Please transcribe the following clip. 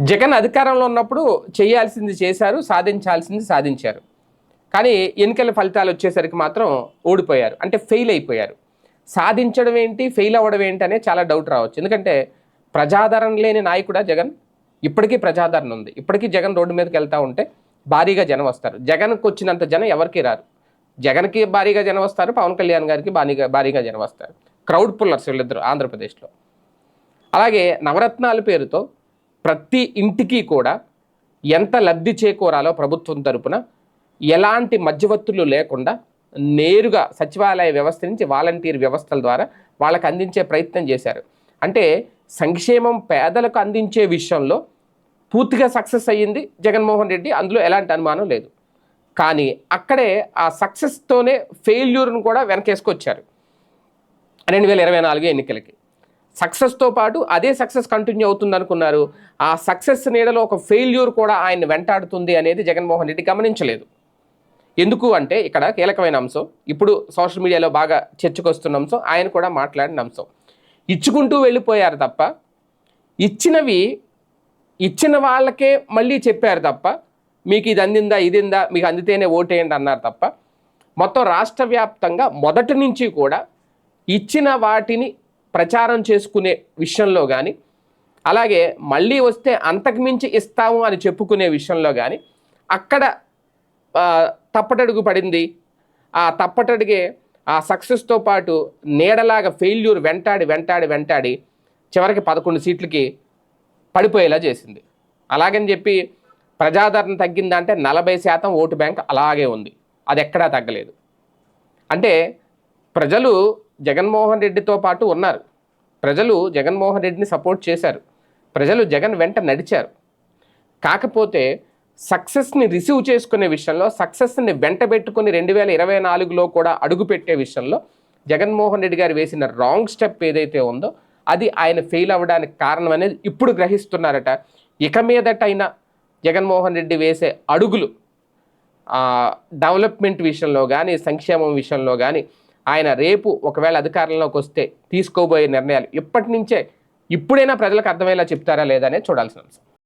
జగన్ అధికారంలో ఉన్నప్పుడు చేయాల్సింది చేశారు సాధించాల్సింది సాధించారు. కానీ ఎన్నికల ఫలితాలు వచ్చేసరికి మాత్రం ఓడిపోయారు అంటే ఫెయిల్ అయిపోయారు. సాధించడం ఏంటి ఫెయిల్ అవ్వడం ఏంటి అనే చాలా డౌట్ రావచ్చు. ఎందుకంటే ప్రజాదరణ లేని నాయకుడా జగన్? ఇప్పటికీ ప్రజాదరణ ఉంది. ఇప్పటికీ జగన్ రోడ్డు మీదకి వెళ్తూ ఉంటే భారీగా జనం వస్తారు. జగన్కి వచ్చినంత జనం ఎవరికి రారు. జగన్కి భారీగా జనం వస్తారు పవన్ కళ్యాణ్ గారికి భారీగా భారీగా జనం వస్తారు. క్రౌడ్ పుల్లర్స్ వీళ్ళిద్దరు ఆంధ్రప్రదేశ్లో. అలాగే నవరత్నాల పేరుతో ప్రతి ఇంటికి కూడా ఎంత లబ్ధి చేకూరాలో ప్రభుత్వం తరపున ఎలాంటి మధ్యవర్తులు లేకుండా నేరుగా సచివాలయ వ్యవస్థ నుంచి వాలంటీర్ వ్యవస్థల ద్వారా వాళ్ళకు అందించే ప్రయత్నం చేశారు. అంటే సంక్షేమం పేదలకు అందించే విషయంలో పూర్తిగా సక్సెస్ అయ్యింది జగన్మోహన్ రెడ్డి అందులో ఎలాంటి అనుమానం లేదు. కానీ అక్కడే ఆ సక్సెస్తోనే ఫెయిల్యూర్ను కూడా వెనకేసుకొచ్చారు. రెండు వేల ఇరవై నాలుగు ఎన్నికలకి. సక్సెస్తో పాటు అదే సక్సెస్ కంటిన్యూ అవుతుంది అనుకున్నారు ఆ సక్సెస్ నీడలో ఒక ఫెయిల్యూర్ కూడా ఆయన వెంటాడుతుంది అనేది జగన్మోహన్ రెడ్డి గమనించలేదు. ఎందుకు అంటే ఇక్కడ కీలకమైన అంశం ఇప్పుడు సోషల్ మీడియాలో బాగా చర్చకొస్తున్న అంశం ఆయన కూడా మాట్లాడిన అంశం. ఇచ్చుకుంటూ వెళ్ళిపోయారు తప్ప ఇచ్చినవి ఇచ్చిన వాళ్ళకే మళ్ళీ చెప్పారు తప్ప మీకు ఇది అందిందా ఇదిందా మీకు అందితేనే ఓటేయండి అన్నారు తప్ప మొత్తం రాష్ట్ర వ్యాప్తంగా మొదటి నుంచి కూడా ఇచ్చిన వాటిని ప్రచారం చేసుకునే విషయంలో కానీ అలాగే మళ్ళీ వస్తే అంతకుమించి ఇస్తాము అని చెప్పుకునే విషయంలో కానీ అక్కడ తప్పటడుగు పడింది. ఆ తప్పటడిగే ఆ సక్సెస్తో పాటు నీడలాగా ఫెయిల్యూర్ వెంటాడి వెంటాడి వెంటాడి చివరికి పదకొండు సీట్లకి పడిపోయేలా చేసింది. అలాగని చెప్పి ప్రజాదరణ తగ్గిందంటే నలభై శాతం ఓటు బ్యాంక్ అలాగే ఉంది. అది ఎక్కడా తగ్గలేదు. అంటే ప్రజలు జగన్మోహన్ రెడ్డితో పాటు ఉన్నారు. ప్రజలు జగన్మోహన్ రెడ్డిని సపోర్ట్ చేశారు. ప్రజలు జగన్ వెంట నడిచారు. కాకపోతే సక్సెస్ని రిసీవ్ చేసుకునే విషయంలో సక్సెస్ని వెంట పెట్టుకుని రెండు వేల ఇరవై నాలుగులో కూడా అడుగుపెట్టే విషయంలో జగన్మోహన్ రెడ్డి గారు వేసిన రాంగ్ స్టెప్ ఏదైతే ఉందో అది ఆయన ఫెయిల్ అవ్వడానికి కారణం అనేది ఇప్పుడు గ్రహిస్తున్నారట. ఇక మీదటైనా జగన్మోహన్ రెడ్డి వేసే అడుగులు డెవలప్మెంట్ విషయంలో కానీ సంక్షేమం విషయంలో కానీ ఆయన రేపు ఒకవేళ అధికారంలోకి వస్తే తీసుకోబోయే నిర్ణయాలు ఇప్పటి నుంచే ఇప్పుడైనా ప్రజలకు అర్థమయ్యేలా చెప్తారా లేదా అనేది చూడాల్సిన అంశం.